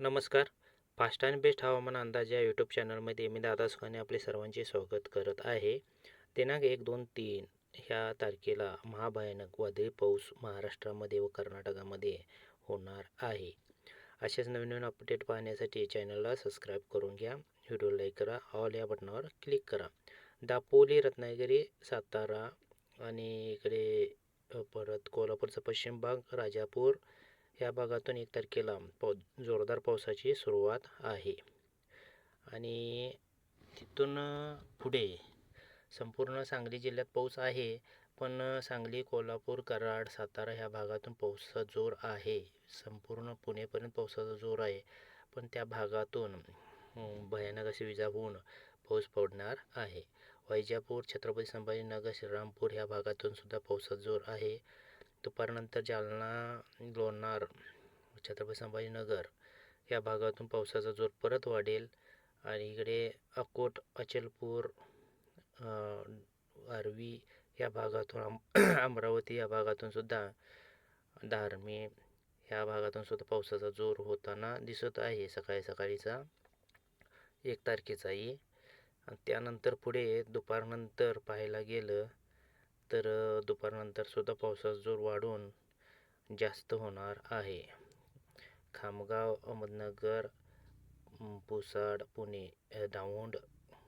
नमस्कार. Fast and best हवामान अंदाज या यूट्यूब चॅनलमध्ये मी दादा सुखाने आपले सर्वांचे स्वागत करत आहे. दिनांक एक दोन तीन ह्या तारखेला महाभयानक वादळी पाऊस महाराष्ट्रामध्ये व कर्नाटकामध्ये होणार आहे. असेच नवीन नवीन अपडेट पाहण्यासाठी चॅनलला सबस्क्राईब करून घ्या. व्हिडिओ लाईक करा. ऑल या बटनावर क्लिक करा. दापोली रत्नागिरी सातारा आणि इकडे परत कोल्हापूरचा पश्चिम भाग राजापूर या भागातून एक तारखेला पाव जोरदार पावसाची सुरुवात आहे. आणि तिथून पुढे संपूर्ण सांगली जिल्ह्यात पाऊस आहे पण सांगली कोल्हापूर कराड सातारा ह्या भागातून पावसाचा जोर आहे. संपूर्ण पुणेपर्यंत पावसाचा जोर आहे. पण त्या भागातून भयानक अशी विजा होऊन पाऊस पडणार आहे. वैजापूर छत्रपती संभाजीनगर श्रीरामपूर ह्या भागातून सुद्धा पावसाचा जोर आहे. दुपारनंतर जालना लोणार छत्रपती संभाजीनगर या भागातून पावसाचा जोर परत वाढेल. आणि इकडे अकोट अचलपूर अ, आर्वी या भागातून अम अमरावती या भागातून सुद्धा धारमी ह्या भागातून सुद्धा पावसाचा जोर होताना दिसत आहे सकाळी सकाळीचा एक तारखेचाही. आणि त्यानंतर पुढे दुपारनंतर पाहायला गेलं तर दुपारनंतर सुद्धा पावसाचा जोर वाढून जास्त होणार आहे. खामगाव अहमदनगर पुसाड पुणे अ, दौंड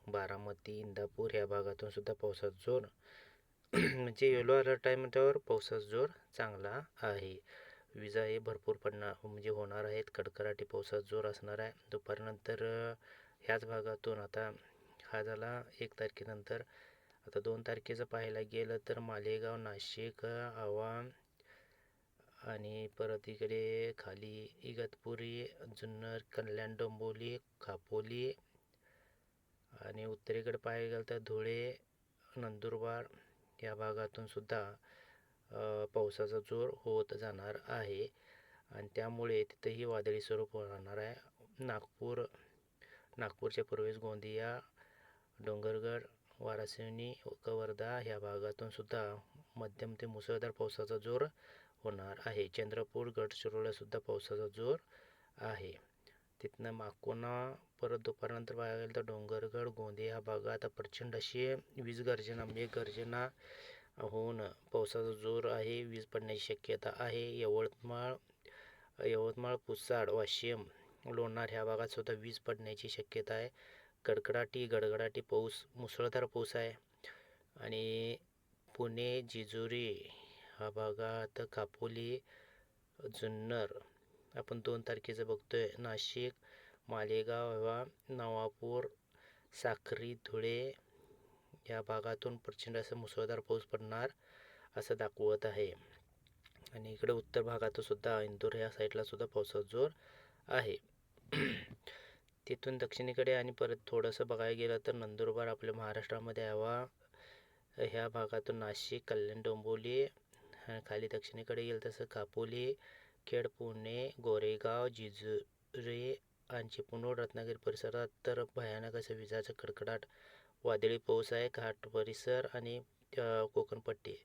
बारामती इंदापूर ह्या भागातून सुद्धा पावसाचा जोर म्हणजे येलो अलर्ट आहे म्हटल्यावर पावसाचा जोर चांगला आहे. विजा हे भरपूर पडणार म्हणजे होणार आहेत. कडकडाटी पावसाचा जोर असणार आहे. दुपारनंतर ह्याच भागातून आता हा झाला एक तारखेनंतर आता दोन तारखेचं पाहायला गेलं तर मालेगाव नाशिक आवा आणि परत इकडे खाली इगतपुरी जुन्नर कल्याण डोंबोली खापोली आणि उत्तरेकडे पाहायला गेलं तर धुळे नंदुरबार या भागातून सुद्धा पावसाचा जोर होत जाणार आहे. आणि त्यामुळे तिथंही वादळी स्वरूप राहणार आहे. नागपूर नागपूरच्या पूर्वेस गोंदिया डोंगरगड वारासिवनी कवर्धा ह्या भागातून सुद्धा मध्यम ते मुसळधार पावसाचा जोर होणार आहे. चंद्रपूर गडचिरोलीला सुद्धा पावसाचा जोर आहे. तिथनं माकोना परत दुपारनंतर पाहायला गेलं तर डोंगरगड गोंदिया ह्या भागात प्रचंड अशी वीज गर्जना मेघगर्जना होऊन पावसाचा जोर आहे. वीज पडण्याची शक्यता आहे. यवतमाळ यवतमाळ पुसाड वाशिम लोणार ह्या भागात सुद्धा वीज पडण्याची शक्यता आहे. कडकडाटी गडगडाटी पाऊस मुसळधार पाऊस आहे. आणि पुणे जेजुरी ह्या भागात कापोली जुन्नर आपण दोन तारखेचं बघतोय. नाशिक मालेगाव वा नवापूर साखरी धुळे या भागातून प्रचंड असं मुसळधार पाऊस पडणार असं दाखवत आहे. आणि इकडे उत्तर भागातसुद्धा इंदूर ह्या या साईडला सुद्धा पावसाचा जोर आहे. तिथून दक्षिणेकडे आणि परत थोडंसं बघायला गेलं तर नंदुरबार आपल्या महाराष्ट्रामध्ये यावा. ह्या भागातून नाशिक कल्याण डोंबिवली खाली दक्षिणेकडे गेलं तसं कापोली खेड पुणे गोरेगाव जिजुरी आणि चिपळूण रत्नागिरी परिसरात तर भयानक असं विजाचं कडकडाट वादळी पाऊस आहे. घाट परिसर आणि कोकणपट्टी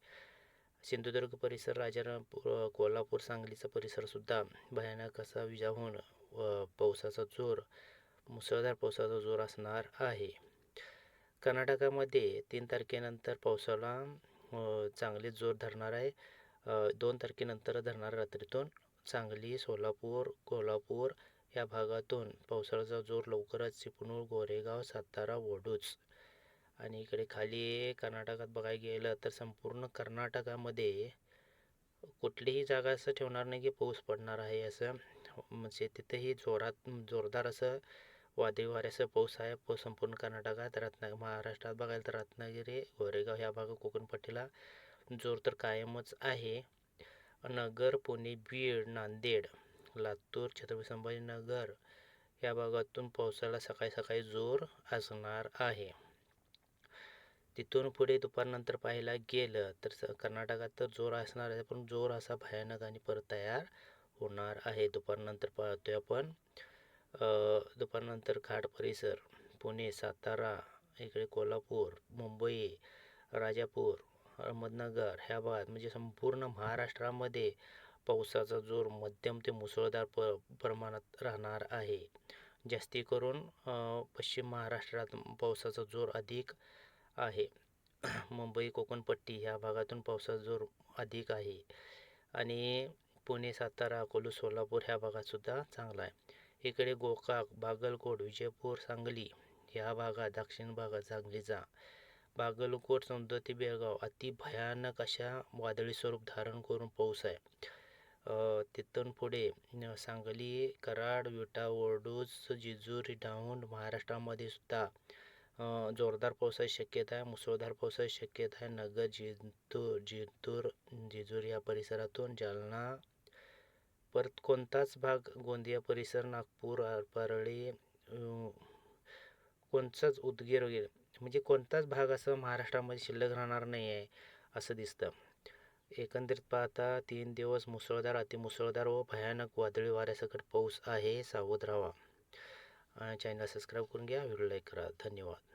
सिंधुदुर्ग परिसर राजारामपूर कोल्हापूर सांगलीचा परिसरसुद्धा भयानक असा विजा होऊन पावसाचा जोर मुसळधार पावसाचा जोर असणार आहे. कर्नाटकामध्ये तीन तारखेनंतर पावसाला चांगली चांगले जोर धरणार आहे. दोन तारखेनंतर धरणार रात्रीतून सांगली सोलापूर कोल्हापूर या भागातून पावसाळ्याचा जोर लवकरच चिपणूर गोरेगाव सातारा वडूच आणि इकडे खाली कर्नाटकात बघायला गेलं तर संपूर्ण कर्नाटकामध्ये कुठलीही जागा असं ठेवणार नाही की पाऊस पडणार आहे असं. म्हणजे तिथेही जोरात जोरदार असं वादळी वाऱ्याचं पाऊस आहे. पाऊस संपूर्ण कर्नाटकात रत्ना महाराष्ट्रात बघायला तर रत्नागिरी गोरेगाव ह्या भागात कोकणपट्टीला जोर तर कायमच आहे. नगर पुणे बीड नांदेड लातूर छत्रपती संभाजीनगर या भागातून पावसाला सकाळी सकाळी जोर असणार आहे. तिथून पुढे दुपारनंतर पाहायला गेलं तर स कर्नाटकात तर जोर असणार आहे पण जोर असा भयानक आणि परत तयार होणार आहे. दुपारनंतर पाहतोय आपण. दुपारनंतर खाट परिसर पुणे सातारा इकडे कोल्हापूर मुंबई राजापूर अहमदनगर ह्या भागात म्हणजे संपूर्ण महाराष्ट्रामध्ये पावसाचा जोर मध्यम ते मुसळधार प प्रमाणात राहणार आहे. जास्ती करून पश्चिम महाराष्ट्रात पावसाचा जोर अधिक आहे. मुंबई कोकणपट्टी ह्या भागातून पावसाचा जोर अधिक आहे. आणि पुणे सातारा अकोला सोलापूर ह्या भागातसुद्धा चांगला आहे. इकडे गोकाक बागलकोट विजयपूर सांगली ह्या भागात दक्षिण भागात सांगलीचा बागलकोट सौंदती बेळगाव अति भयानक अशा वादळी स्वरूप धारण करून पाऊस आहे. तिथून पुढे सांगली कराड विटा ओरडूज जिजुरी डाऊंड महाराष्ट्रामध्ये सुद्धा जोरदार पावसाची शक्यता आहे. मुसळधार पावसाची शक्यता आहे. नगर जिंतूर जिंतूर जिजूर या परिसरातून जालना परत कोणताच भाग गोंदिया परिसर नागपूर परळी कोणचाच उदगीर वगैरे म्हणजे कोणताच भाग असं महाराष्ट्रामध्ये शिल्लक राहणार नाही आहे असं दिसतं. एकंदरीत पाहता तीन दिवस मुसळधार अतिमुसळधार व भयानक वादळी वाऱ्यासकट पाऊस आहे सावध राहा. चॅनल सबस्क्राईब करून घ्या व्हिडिओ लाईक करा. धन्यवाद.